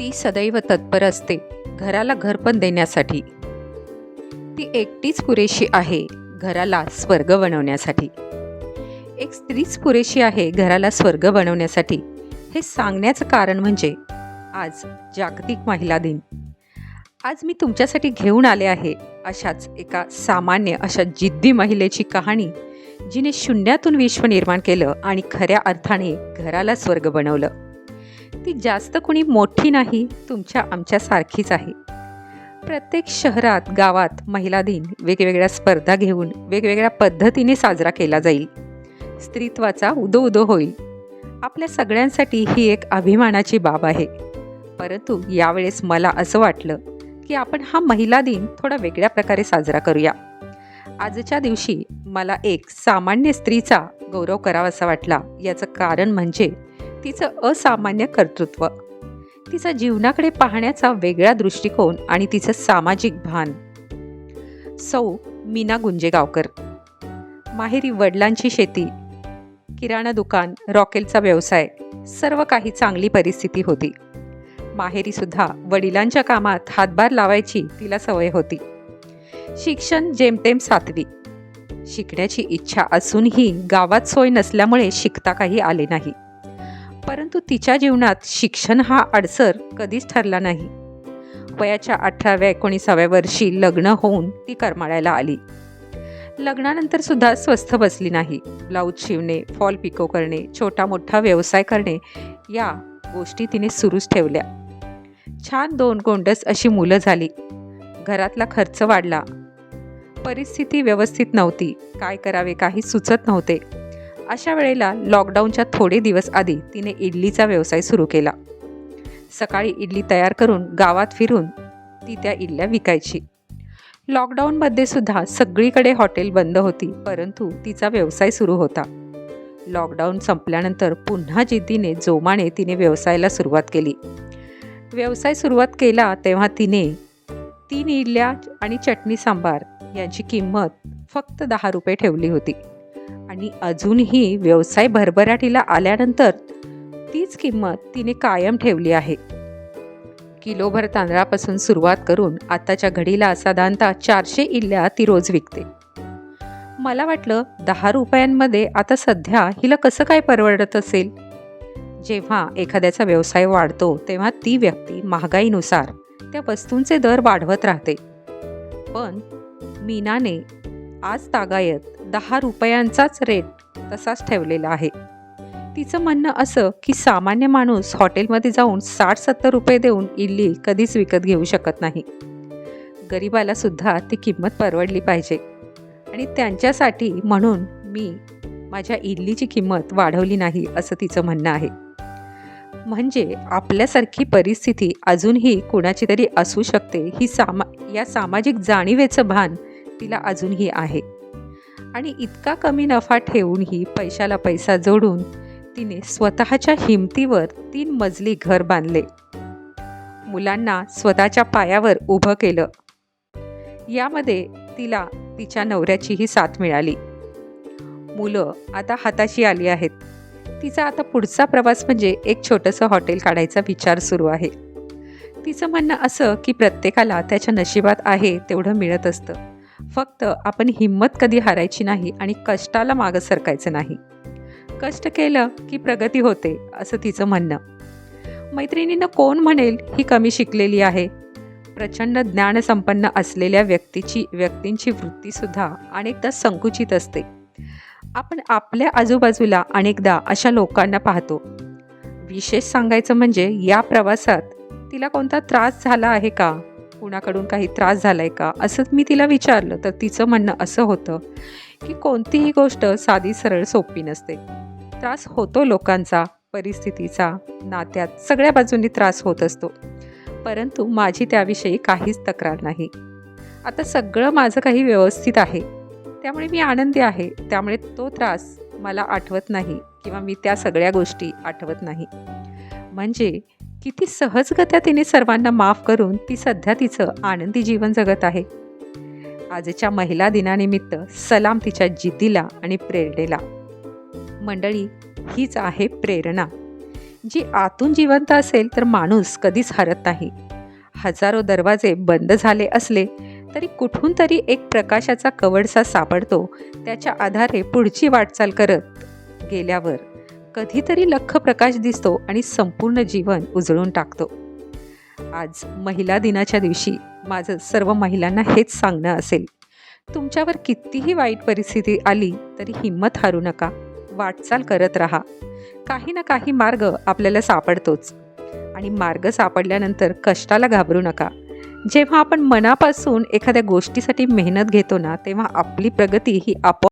ती सदैव तत्पर असते घराला घरपण देण्यासाठी. ती एकटीच पुरेशी आहे घराला स्वर्ग बनवण्यासाठी. एक स्त्रीच पुरेशी आहे घराला स्वर्ग बनवण्यासाठी. हे सांगण्याचं कारण म्हणजे आज जागतिक महिला दिन. आज मी तुमच्यासाठी घेऊन आले आहे अशाच एका सामान्य अशा जिद्दी महिलेची कहाणी जिने शून्यातून विश्व निर्माण केलं आणि खऱ्या अर्थाने घराला स्वर्ग बनवलं. ती जास्त कोणी मोठी नाही तुमच्या आमच्यासारखीच आहे. प्रत्येक शहरात गावात महिला दिन वेगवेगळ्या स्पर्धा घेऊन वेगवेगळ्या पद्धतीने साजरा केला जाईल. स्त्रीत्वाचा उदो उदो होईल. आपल्या सगळ्यांसाठी ही एक अभिमानाची बाब आहे. परंतु यावेळेस मला असं वाटलं की आपण हा महिला दिन थोडा वेगळ्या प्रकारे साजरा करूया. आजच्या दिवशी मला एक सामान्य स्त्रीचा गौरव करावासा वाटला. याचं कारण म्हणजे तिचं असामान्य कर्तृत्व. तिचा जीवनाकडे पाहण्याचा वेगळा दृष्टिकोन आणि तिचं सामाजिक भान. सौ मीना गुंजेगावकर. माहेरी वडिलांची शेती. किराणा दुकान रॉकेलचा व्यवसाय सर्व काही चांगली परिस्थिती होती. माहेरीसुद्धा वडिलांच्या कामात हातभार लावायची तिला सवय होती. शिक्षण जेमतेम सातवी. शिकण्याची इच्छा असूनही गावात सोय नसल्यामुळे शिकता काही आले नाही. परंतु तिच्या जीवनात शिक्षण हा अडसर कधीच ठरला नाही. वयाच्या अठराव्या एकोणीसाव्या वर्षी लग्न होऊन ती करमाळ्याला आली. लग्नानंतर सुद्धा स्वस्थ बसली नाही. ब्लाऊज शिवणे फॉल पिको करणे छोटा मोठा व्यवसाय करणे या गोष्टी तिने सुरूच ठेवल्या. छान दोन गोंडस अशी मुलं झाली. घरातला खर्च वाढला. परिस्थिती व्यवस्थित नव्हती. काय करावे काही सुचत नव्हते. अशा वेळेला लॉकडाऊनच्या थोडे दिवस आधी तिने इडलीचा व्यवसाय सुरू केला. सकाळी इडली तयार करून गावात फिरून ती त्या इडल्या विकायची. लॉकडाऊनमध्ये सुद्धा सगळीकडे हॉटेल बंद होती परंतु तिचा व्यवसाय सुरू होता. लॉकडाऊन संपल्यानंतर पुन्हा जिद्दीने जोमाने तिने व्यवसायाला सुरुवात केली. व्यवसाय सुरुवात केला तेव्हा तिने तीन इडल्या आणि चटणी सांबार यांची किंमत फक्त दहा रुपये ठेवली होती. आणि अजूनही व्यवसाय भरभराटीला आल्यानंतर तीच किंमत तिने कायम ठेवली आहे. किलोभर तांदळापासून सुरुवात करून आताच्या घडीला साधारणतः चारशे इल्ल्या ती रोज विकते. मला वाटलं दहा रुपयांमध्ये आता सध्या हिला कसं काय परवडत असेल? जेव्हा एखाद्याचा व्यवसाय वाढतो तेव्हा ती व्यक्ती महागाईनुसार त्या वस्तूंचे दर वाढवत राहते. पण मीनाने आज तागायत दहा रुपयांचाच रेट तसाच ठेवलेला आहे. तिचं म्हणणं असं की सामान्य माणूस हॉटेलमध्ये जाऊन साठ सत्तर रुपये देऊन इडली कधीच विकत घेऊ शकत नाही. गरिबाला सुद्धा ती किंमत परवडली पाहिजे. आणि त्यांच्यासाठी म्हणून मी माझ्या इडलीची किंमत वाढवली नाही असं तिचं म्हणणं आहे. म्हणजे आपल्यासारखी परिस्थिती अजूनही कुणाची तरी असू शकते ही सामा या सामाजिक जाणीवेचं भान तिला अजूनही आहे. आणि इतका कमी नफा ठेवूनही पैशाला पैसा जोडून तिने स्वतःच्या हिमतीवर तीन मजली घर बांधले. मुलांना स्वतःच्या पायावर उभं केलं. यामध्ये तिला तिच्या नवऱ्याचीही साथ मिळाली. मुलं आता हाताशी आली आहेत. तिचा आता पुढचा प्रवास म्हणजे एक छोटंसं हॉटेल काढायचा विचार सुरू आहे. तिचं म्हणणं असं की प्रत्येकाला त्याच्या नशिबात आहे तेवढं मिळत असतं. फक्त आपण हिंमत कधी हारायची नाही आणि कष्टाला मागं सरकायचं नाही. कष्ट केलं की प्रगती होते असं तिचं म्हणणं. मैत्रिणीनं कोण म्हणेल ही कमी शिकलेली आहे? प्रचंड ज्ञानसंपन्न असलेल्या व्यक्तीची व्यक्तींची वृत्तीसुद्धा अनेकदा संकुचित असते. आपण आपल्या आजूबाजूला अनेकदा अशा लोकांना पाहतो. विशेष सांगायचं म्हणजे या प्रवासात तिला कोणता त्रास झाला आहे का? कुणाकडून काही त्रास झाला आहे का? असं मी तिला विचारलं. तर तिचं म्हणणं असं होतं की कोणतीही गोष्ट साधी सरळ सोपी नसते. त्रास होतो लोकांचा परिस्थितीचा नात्यात सगळ्या बाजूंनी त्रास होत असतो. परंतु माझी त्याविषयी काहीच तक्रार नाही. आता सगळं माझं काही व्यवस्थित आहे. त्यामुळे मी आनंदी आहे. त्यामुळे तो त्रास मला आठवत नाही किंवा मी त्या सगळ्या गोष्टी आठवत नाही. म्हणजे किती सहजगत्या तिने सर्वांना माफ करून ती सध्या तिचं आनंदी जीवन जगत आहे. आजच्या महिला दिनानिमित्त सलाम तिच्या जिद्दीला आणि प्रेरणेला. मंडळी हीच आहे प्रेरणा. जी आतून जिवंत असेल तर माणूस कधीच हरत नाही. हजारो दरवाजे बंद झाले असले तरी कुठून तरी एक प्रकाशाचा कवडसा सापडतो त्याच्या आधारे पुढची वाटचाल करत गेल्यावर. कधीतरी लख प्रकाश दिसतो आणि संपूर्ण जीवन उजळून टाकतो. आज महिला दिनाच्या दिवशी माझं सर्व महिलांना हेच सांगणं असेल. तुमच्यावर कितीही वाईट परिस्थिती आली तरी हिंमत हारू नका. वाटचाल करत राहा. काही ना काही मार्ग आपल्याला सापडतोच. आणि मार्ग सापडल्यानंतर कष्टाला घाबरू नका. जेव्हा आपण मनापासून एखाद्या गोष्टीसाठी मेहनत घेतो ना तेव्हा आपली प्रगती ही आपोआप